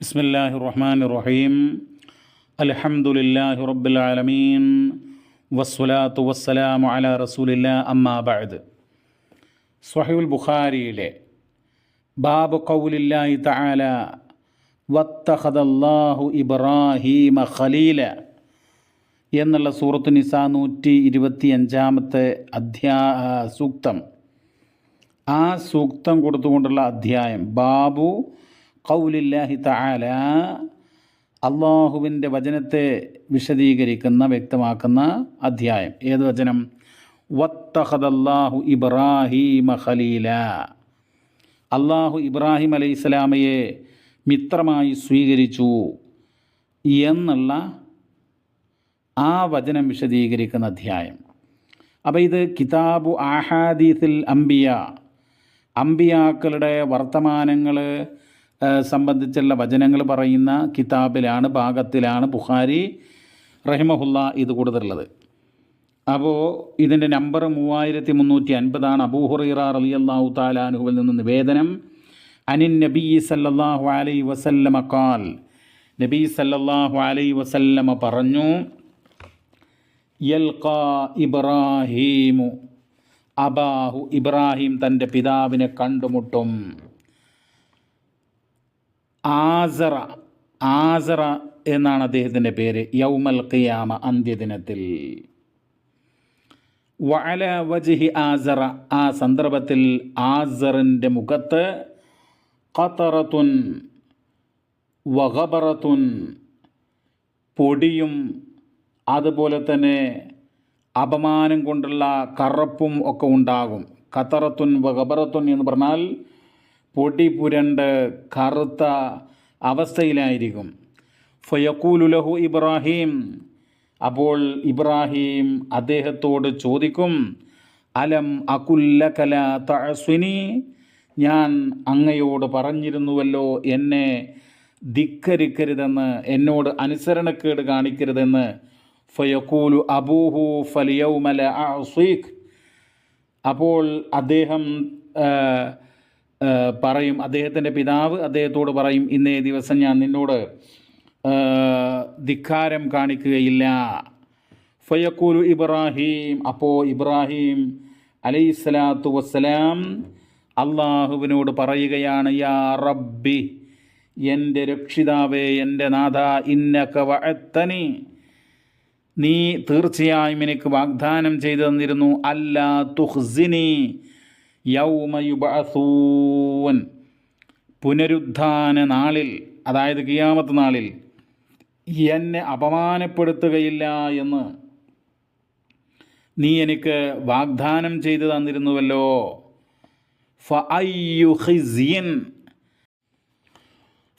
بسم الله الرحمن الرحيم الحمد لله رب العالمين والصلاة والسلام على رسول الله أما بعد സ്വഹീൽ ബുഖാരിയിലെ ബാബ് കൗലില്ലാഹി തആല വത്തഖദല്ലാഹു ഇബ്രാഹീമ ഖലീല എന്നുള്ള സൂറത്ത് നിസ നൂറ്റി ഇരുപത്തി അഞ്ചാമത്തെ അധ്യാ സൂക്തം ആ സൂക്തം കൊടുത്തുകൊണ്ടുള്ള അധ്യായം ബാബു കൗലില്ലാഹി തആല അള്ളാഹുവിന്റെ വചനത്തെ വിശദീകരിക്കുന്ന വ്യക്തമാക്കുന്ന അധ്യായം. ഏത് വചനം? വത്തഹദല്ലാഹു ഇബ്രാഹിമ ഖലീല. അള്ളാഹു ഇബ്രാഹിം അലൈഹി സ്വലാമയെ മിത്രമായി സ്വീകരിച്ചു എന്നുള്ള ആ വചനം വിശദീകരിക്കുന്ന അധ്യായം. അപ്പോൾ ഇത് കിതാബു ആഹാദീസിൽ അംബിയ. അംബിയാക്കളുടെ വർത്തമാനങ്ങൾ സംബന്ധിച്ചുള്ള വചനങ്ങൾ പറയുന്ന കിതാബിലാണ് ഭാഗത്തിലാണ് ബുഖാരി റഹിമഹുല്ല ഇത് കൂടുതലുള്ളത് അപ്പോൾ ഇതിന്റെ നമ്പർ മൂവായിരത്തി മുന്നൂറ്റി അൻപതാണ് അബൂഹുറൈറ അള്ളാഹു താലാനുഹുവിൽ നിന്ന് നിവേദനം. അനിൻ നബി സല്ലാഹു അലൈ വസല്ലമ കാൽ നബി സല്ലല്ലാഹു അലൈഹി വസല്ലമ പറഞ്ഞു യൽഖാ ഇബ്രാഹീമു അബാഹു ഇബ്രാഹിം തന്റെ പിതാവിനെ കണ്ടുമുട്ടും. ആസറ ആസറ എന്നാണ് അദ്ദേഹത്തിന്റെ പേര്. യൗമൽ ഖിയാമ അന്ത്യദിനത്തിൽ. വഅല വജിഹി ആസറ ആ സന്ദർഭത്തിൽ ആസറിന്റെ മുഖത്ത് ഖത്തറത്തുൻ വഹബറത്തുൻ പൊടിയും അതുപോലെ തന്നെ അപമാനം കൊണ്ടുള്ള കറപ്പും ഒക്കെ ഉണ്ടാകും. ഖത്തറത്തുൻ വഹബറത്തുൻ എന്ന് പറഞ്ഞാൽ പൊടി പുരണ്ട് കറുത്ത അവസ്ഥയിലായിരിക്കും. ഫയക്കൂലുലഹു ഇബ്രാഹിം. അപ്പോൾ ഇബ്രാഹിം അദ്ദേഹത്തോട് ചോദിക്കും അലം അകുല്ല കല തഅസ്വിനി? ഞാൻ അങ്ങയോട് പറഞ്ഞിരുന്നുവല്ലോ എന്നെ ധിക്കരിക്കരുതെന്ന് എന്നോട് അനുസരണക്കേട് കാണിക്കരുതെന്ന്. ഫയക്കൂലു അബൂഹു ഫലിയൗമല അസ്വീഖ് അപ്പോൾ അദ്ദേഹം പറയും. അദ്ദേഹത്തിന്റെ പിതാവ് അദ്ദേഹത്തോട് പറയും ഇന്നേ ദിവസം ഞാൻ നിന്നോട് ധിക്കാരം കാണിക്കുകയില്ല. ഫയക്കൂലു ഇബ്രാഹിം. അപ്പോൾ ഇബ്രാഹിം അലൈഹിസ്സലാത്തു വസ്സലാം അള്ളാഹുവിനോട് പറയുകയാണ് യാ റബ്ബി എന്റെ രക്ഷിതാവേ എന്റെ നാഥ ഇന്നക വഅത്തനി. നീ തീർച്ചയായും എനിക്ക് വാഗ്ദാനം ചെയ്തു തന്നിരുന്നു അല്ലാ തുഹ്സിനി യൗമയുബൂൻ പുനരുദ്ധാന നാളിൽ അതായത് കിയാമത്ത് നാളിൽ എന്നെ അപമാനപ്പെടുത്തുകയില്ല എന്ന് നീ എനിക്ക് വാഗ്ദാനം ചെയ്തു തന്നിരുന്നുവല്ലോ. ഫഅയ്യുഖിസിയൻ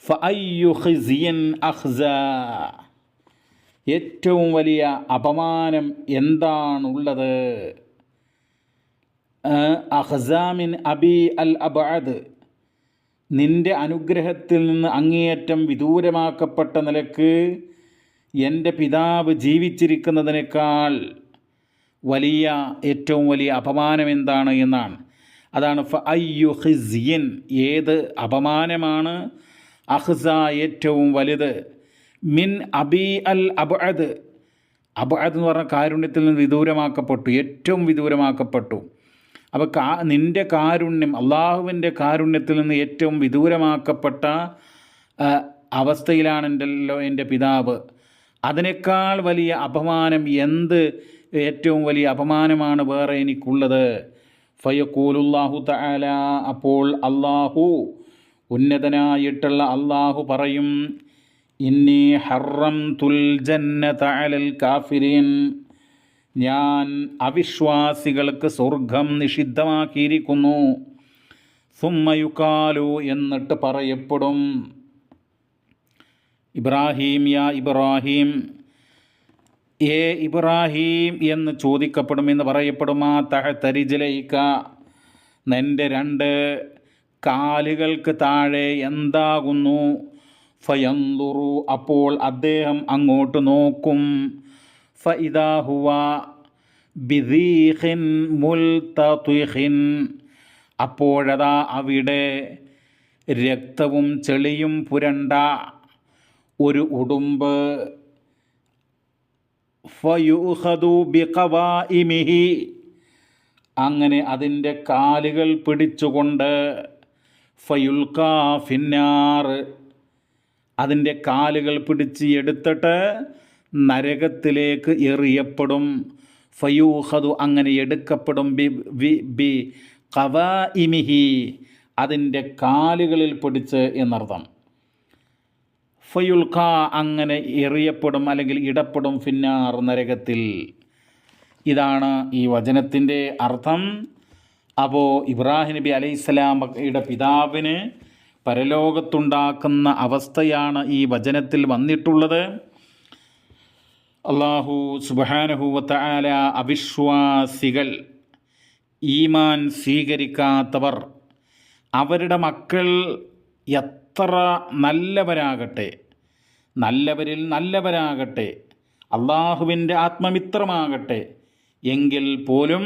ഫഅയ്യുഖിസിയൻ അഹ്സ ഏറ്റവും വലിയ അപമാനം എന്താണുള്ളത്? അഹ്സാമിൻ അബി അൽ അബാദ് നിന്റെ അനുഗ്രഹത്തിൽ നിന്ന് അങ്ങേയറ്റം വിദൂരമാക്കപ്പെട്ട നിലയ്ക്ക് എന്റെ പിതാവ് ജീവിച്ചിരിക്കുന്നതിനേക്കാൾ വലിയ ഏറ്റവും വലിയ അപമാനം എന്താണ് എന്നാണ്. അതാണ് ഫ അയ്യു ഹിസിയൻ ഏത് അപമാനമാണ് അഹ്സ ഏറ്റവും വലുത്. മിൻ അബി അൽ അബഅദ്. അബഅദ് എന്ന് പറഞ്ഞ കാരുണ്യത്തിൽ നിന്ന് വിദൂരമാക്കപ്പെട്ടു ഏറ്റവും വിദൂരമാക്കപ്പെട്ടു. അപ്പോൾ കാ നിന്റെ കാരുണ്യം അള്ളാഹുവിന്റെ കാരുണ്യത്തിൽ നിന്ന് ഏറ്റവും വിദൂരമാക്കപ്പെട്ട അവസ്ഥയിലാണെന്റെല്ലോ എന്റെ പിതാവ്. അതിനേക്കാൾ വലിയ അപമാനം എന്ത്? ഏറ്റവും വലിയ അപമാനമാണ് വേറെ എനിക്കുള്ളത്. ഫയക്കൂലുല്ലാഹു തആല അപ്പോൾ അള്ളാഹു ഉന്നതനായിട്ടുള്ള അള്ളാഹു പറയും ഇന്നി ഹറം തുൽ അലൽ കാഫിരീൻ. ഞാൻ അവിശ്വാസികൾക്ക് സ്വർഗം നിഷിദ്ധമാക്കിയിരിക്കുന്നു. സുമ്മയുക്കാലു എന്നിട്ട് പറയപ്പെടും. ഇബ്രാഹീം യാ ഇബ്രാഹീം. ഏ ഇബ്രാഹീം എന്ന് ചോദിക്കപ്പെടുമെന്ന് പറയപ്പെടും. ആ തഹത്തരിജിലയിക്ക നിന്റെ രണ്ട് കാലുകൾക്ക് താഴെ എന്താകുന്നു? ഫയന്തുറു അപ്പോൾ അദ്ദേഹം അങ്ങോട്ട് നോക്കും. ഫഇദാഹുവ ബിദീഖിൻ മുൽതത്വിഖിൻ അപ്പോഴതാ അവിടെ രക്തവും ചെളിയും പുരണ്ട ഒരു ഉടുമ്പ്. ഫയുഹദു ബിഖവാഇമിഹി. അങ്ങനെ അതിന്റെ കാലുകൾ പിടിച്ചുകൊണ്ട് ഫയുൽക്കാ ഫിന്നാർ. അതിന്റെ കാലുകൾ പിടിച്ച് എടുത്തിട്ട് നരകത്തിലേക്ക് എറിയപ്പെടും. ഫയൂഹതു അങ്ങനെ എടുക്കപ്പെടും ബി വി ബി കവ ഇമിഹി അതിന്റെ കാലുകളിൽ പിടിച്ച് എന്നർത്ഥം. ഫയുൽഖ അങ്ങനെ എറിയപ്പെടും അല്ലെങ്കിൽ ഇടപ്പെടും ഫിന്നാർ നരകത്തിൽ. ഇതാണ് ഈ വചനത്തിന്റെ അർത്ഥം. അപ്പോൾ ഇബ്രാഹിം നബി അലൈഹിസ്സലാമയുടെ പിതാവിന് പരലോകത്തുണ്ടാക്കുന്ന അവസ്ഥയാണ് ഈ വചനത്തിൽ വന്നിട്ടുള്ളത്. അള്ളാഹു സുബാനഹുവത്തായ അവിശ്വാസികൾ ഈമാൻ സ്വീകരിക്കാത്തവർ അവരുടെ മക്കൾ എത്ര നല്ലവരാകട്ടെ നല്ലവരിൽ നല്ലവരാകട്ടെ അള്ളാഹുവിന്റെ ആത്മമിത്രമാകട്ടെ എങ്കിൽ പോലും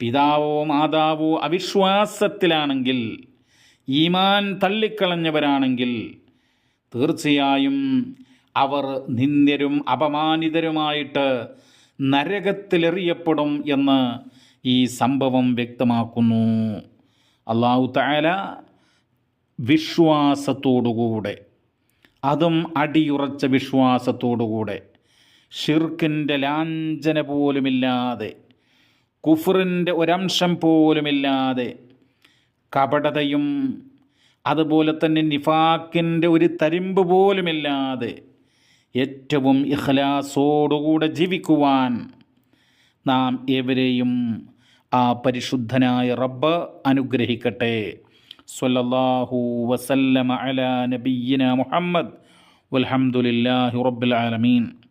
പിതാവോ മാതാവോ അവിശ്വാസത്തിലാണെങ്കിൽ ഈമാൻ തള്ളിക്കളഞ്ഞവരാണെങ്കിൽ തീർച്ചയായും അവർ നിന്ദ്യരും അപമാനിതരുമായിട്ട് നരകത്തിലെറിയപ്പെടും എന്ന് ഈ സംഭവം വ്യക്തമാക്കുന്നു. അള്ളാഹു താല വിശ്വാസത്തോടുകൂടെ അതും അടിയുറച്ച വിശ്വാസത്തോടുകൂടെ ഷിർക്കിന്റെ ലാഞ്ചന പോലുമില്ലാതെ കുഫറിന്റെ ഒരംശം പോലുമില്ലാതെ കപടതയും അതുപോലെ തന്നെ നിഫാക്കിന്റെ ഒരു തരിമ്പ് പോലുമില്ലാതെ ഏറ്റവും ഇഖ്ലാസോടുകൂടെ ജീവിക്കുവാൻ നാം ഏവരെയും ആ പരിശുദ്ധനായ റബ്ബ് അനുഗ്രഹിക്കട്ടെ. സ്വല്ലല്ലാഹു വസല്ലമ അല നബിയ്യന മുഹമ്മദ്. വൽഹംദുലില്ലാഹി റബ്ബിൽ ആലമീൻ.